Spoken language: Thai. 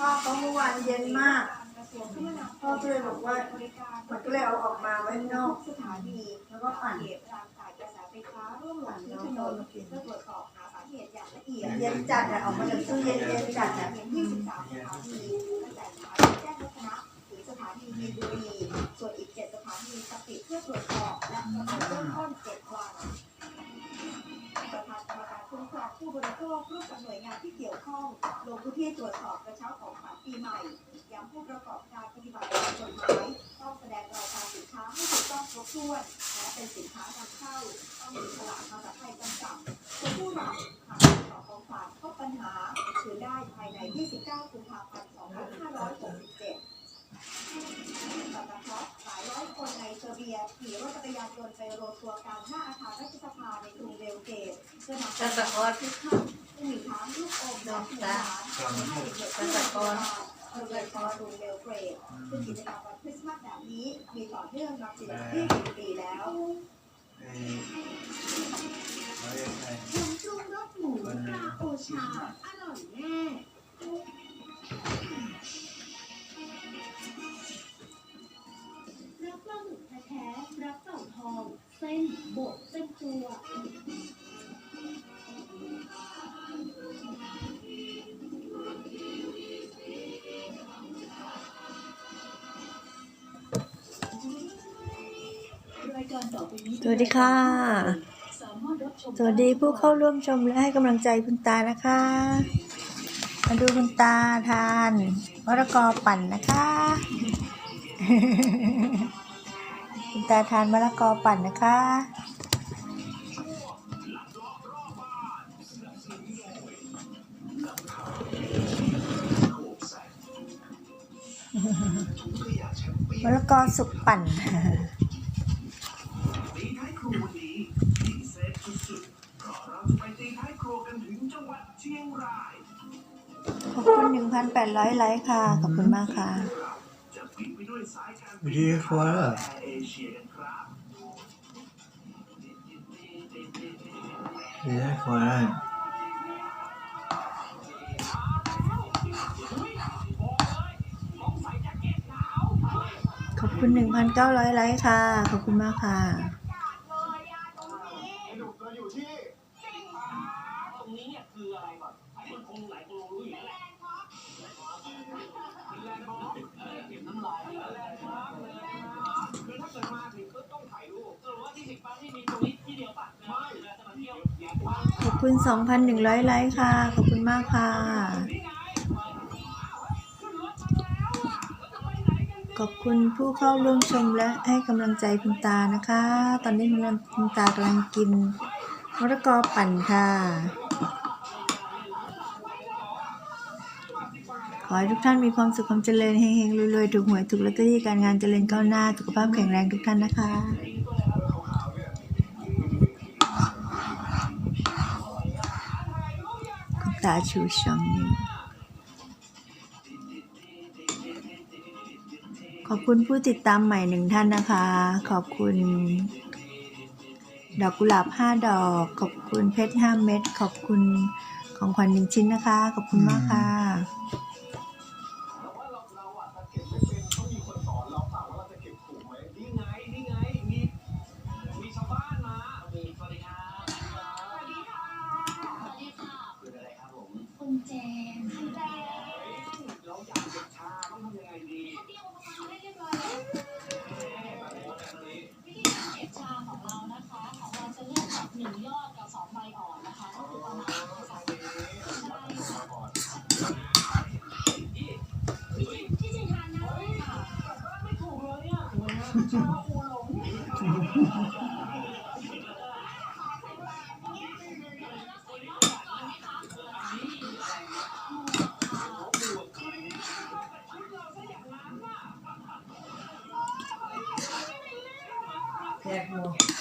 พ่อเขาเมื่อวานเย็นมาก พ่อก็เลยบอกว่ามันก็เลยเอาออกมาไว้ข้างนอกสถานี แล้วก็ปั่นเหตุรางสายกระแสไฟฟ้าร่วมหลังที่ถนนเพื่อตรวจสอบหาสาเหตุอย่างละเอียดเย็นจัดอะออกมาจากตู้เย็นเย็นจัดอะเห็น23สถานีตั้งแต่สถานีแจ้งวัฒนะถึงสถานีมีนบุรีส่วนอีก7สถานีจะปิดเพื่อตรวจสอบและกำหนดเริ่มต้น7วันประธาน รมกาผู้บริโภคร่วมกับหน่วยงานที่เกี่ยวข้อง ลงพื้นที่ตรวจสอบกระเช้าของขวัญปีใหม่ย้ำผู้ประกอบการปฏิบัติตามกฎหมายต้องแสดงรายการสินค้าให้ถูกต้องครบถ้วนและเป็นสินค้านำเข้าต้องมีฉลากมาจาไทยจำกัดผู้รับหากติดต่อของฝากพบปัญหาคือได้ภายใน 29 กุมภาพันธ์ 2567 สัปดาห์ท็อปหลายร้อยคนในเซอร์เบียขี่รถจักรยานยนต์ไปรวมตัวกันหน้าอาคารรัฐสภาในกรุงเบลเกตเพื่อนำกระสกอตคึกคักซึ่งมีทั้งลูกอมและขนมหวานให้เด็กๆได้รับประทานโดยเฉพาะกรุงเบลเกรดซึ่งกิจกรรมวันคริสต์มาสแบบนี้มีต่อเนื่องมา40ปีแล้วเอ่อเขาเรียกอะไรผงปรุงรสหมูปลาโอชา สวัสดีค่ะสามารถรับชมสวัสดีผู้เข้าร่วมชมและให้กำลังใจคุณตานะคะ มาดูคุณตาทานมะละกอปั่นนะคะ คุณตาทานมะละกอปั่นนะคะมะละกอสุกปั่น อบคุณ1,800ไลค์ค่ะ ขอบคุณมากค่ะเราจะบินไปด้วยสายการวิธีครัวเหรอแอร์เอเชียกันครับไม่ได้ครัวได้ขอบคุณ1,900ไลค์ค่ะ ขอบคุณมากค่ะ คุณ 2,100 ไลค์ค่ะ ขอบคุณมากค่ะ ขอบคุณผู้เข้าร่วมชมและให้กำลังใจคุณตานะคะ ตอนนี้คุณตากำลังกินมะละกอปั่นค่ะ ขอให้ทุกท่านมีความสุขความเจริญเฮงๆรวยๆ ถูกหวยถูกลอตเตอรี่การงานเจริญก้าวหน้า สุขภาพแข็งแรงทุกท่านนะคะ คุณตาชูสองนิ้วขอบคุณผู้ติดตามใหม่หนึ่งท่านนะคะ ขอบคุณ ดอกกุหลาบห้าดอก ขอบคุณเพชรห้าเม็ด ขอบคุณของขวัญหนึ่งชิ้นนะคะ ขอบคุณมากค่ะ แจกหมู